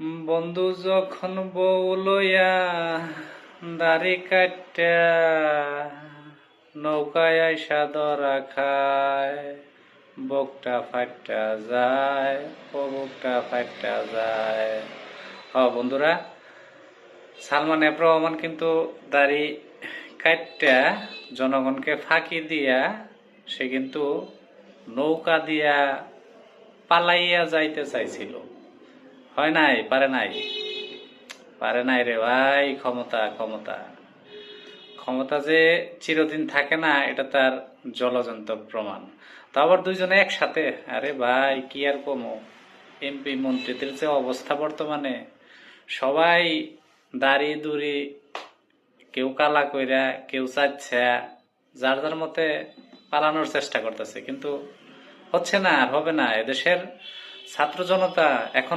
বন্ধু যখন বউ দাড়ি কাটা নৌকায় আইসা ধরা খায়, বকটা ফাটটা যায়, ও বকটা ফাটটা যায়। হ, বন্ধুরা, সালমান এফ কিন্তু দাড়ি কাটটা জনগণকে ফাঁকি দিয়া সে কিন্তু নৌকা দিয়া পালাইয়া যাইতে চাইছিল। হয় নাই? পারে নাই। পারে নাই রে ভাই, ক্ষমতা ক্ষমতা। ক্ষমতা যে চিরদিন থাকে না, এটা তার জলজন্ত প্রমাণ। তো আবার দুইজনে একসাথে? আরে ভাই, কি আর কমো? এমপি মন্ত্রীদের যে অবস্থা বর্তমানে। সবাই দাড়ি দুড়ি কেউ কালা কইরা, কেউ চাচ্ছে, যার যার মতে পালানোর চেষ্টা করতেছে। কিন্তু হচ্ছে না, আর হবে না। এদেশের ছাত্র জনতা এখনও